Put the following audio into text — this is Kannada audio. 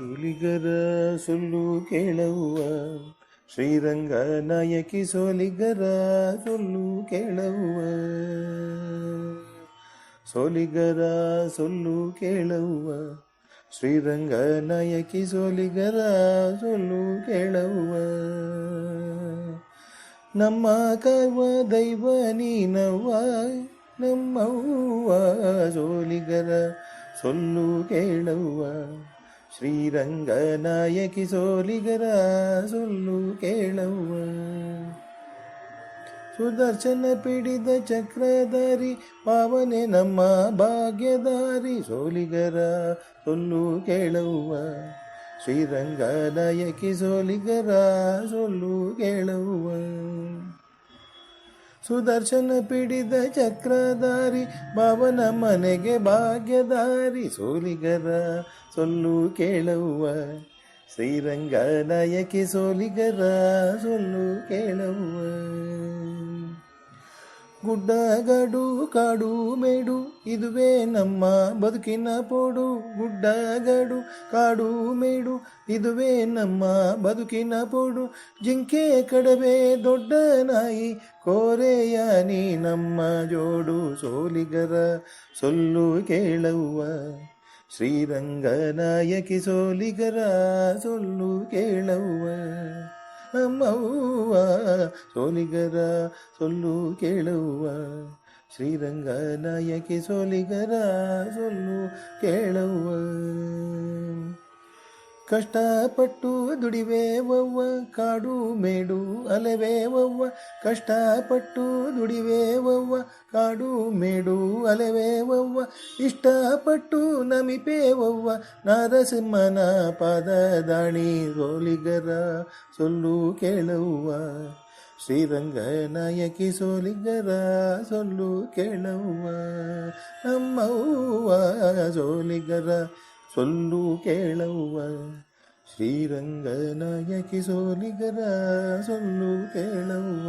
ಸೋಲಿಗರ ಸೊಲ್ಲು ಕೇಳುವ ಶ್ರೀರಂಗ ನಾಯಕಿ ಸೋಲಿಗರ ಸೊಲ್ಲು ಕೇಳುವ ಸೋಲಿಗರ ಸೊಲ್ಲು ಕೇಳುವ ಶ್ರೀರಂಗ ನಾಯಕಿ ಸೋಲಿಗರ ಸೊಲ್ಲು ಕೇಳುವ ನಮ್ಮ ಕರ್ವ ದೈವ ನೀನವ್ವ. ನಮ್ಮವ್ವ ಸೋಲಿಗರ ಸೊಲ್ಲು ಕೇಳವ್ವ. ಶ್ರೀರಂಗ ನಾಯಕಿ ಸೋಲಿಗರ ಸೊಲ್ಲು ಕೇಳವ್ವ. ಸುದರ್ಶನ ಪಿಡಿದ ಚಕ್ರಧಾರಿ ಪಾವನೆ ನಮ್ಮ ಭಾಗ್ಯದಾರಿ ಸೋಲಿಗರ ಸೊಲ್ಲು ಕೇಳವ್ವ. ಶ್ರೀರಂಗ ನಾಯಕಿ ಸೋಲಿಗರ ಸೊಲ್ಲು ಕೇಳವ್ವ. ಸುದರ್ಶನ ಪಿಡಿದ ಚಕ್ರಧಾರಿ ಭಾವನ ಮನೆಗೆ ಭಾಗ್ಯದಾರಿ ಸೋಲಿಗರ ಸೊಲ್ಲು ಕೇಳುವ ಶ್ರೀರಂಗ ನಾಯಕಿ ಸೋಲಿಗರ ಸೊಲ್ಲು ಕೇಳವ್ವ. ಗುಡ್ಡಗಾಡು ಕಾಡು ಮೇಡು, ಇದುವೇ ನಮ್ಮ ಬದುಕಿನ ಪೋಡು. ಗುಡ್ಡಗಡು ಕಾಡು ಮೇಡು, ಇದುವೇ ನಮ್ಮ ಬದುಕಿನ ಪೋಡು. ಜಿಂಕೆ ಕಡವೆ ದೊಡ್ಡ ನಾಯಿ, ಕೋರೆಯ ನೀ ನಮ್ಮ ಜೋಡು. ಸೋಲಿಗರ ಸೊಲ್ಲು ಕೇಳವ್ವ ಶ್ರೀರಂಗ ನಾಯಕಿ ಸೋಲಿಗರ ಸೊಲ್ಲು ಕೇಳವ್ವ. ನಮ್ಮವ್ವ ಸೋಲಿಗರ ಸೊಲ್ಲು ಕೇಳುವ. ಶ್ರೀರಂಗ ನಾಯಕಿ ಸೋಲಿಗರ ಸೊಲ್ಲು ಕೇಳುವ. ಕಷ್ಟಪಟ್ಟು ದುಡಿವೇವವ್ವ ಕಾಡು ಮೇಡು ಅಲೆವೇವವ್ವ ಕಷ್ಟಪಟ್ಟು ದುಡಿವೇವವ್ವ ಕಾಡು ಮೇಡು ಅಲೆವೇವವ್ವ ಇಷ್ಟಪಟ್ಟು ನಮಿಪೇವವ್ವ ನಾರಸಿಂಹನ ಪಾದದಾಣಿ ಸೋಲಿಗರ ಸೊಲ್ಲು ಕೇಳುವ ಶ್ರೀರಂಗ ನಾಯಕಿ ಸೋಲಿಗರ ಸೊಲ್ಲು ಕೇಳುವ ನಮ್ಮವ್ವ ಸೋಲಿಗರ ಸೊಲ್ಲು ಕೇಳವ್ವ. ಶ್ರೀರಂಗನಾಯಕಿ ಸೋಲಿಗರ ಸೊಲ್ಲು ಕೇಳವ್ವ.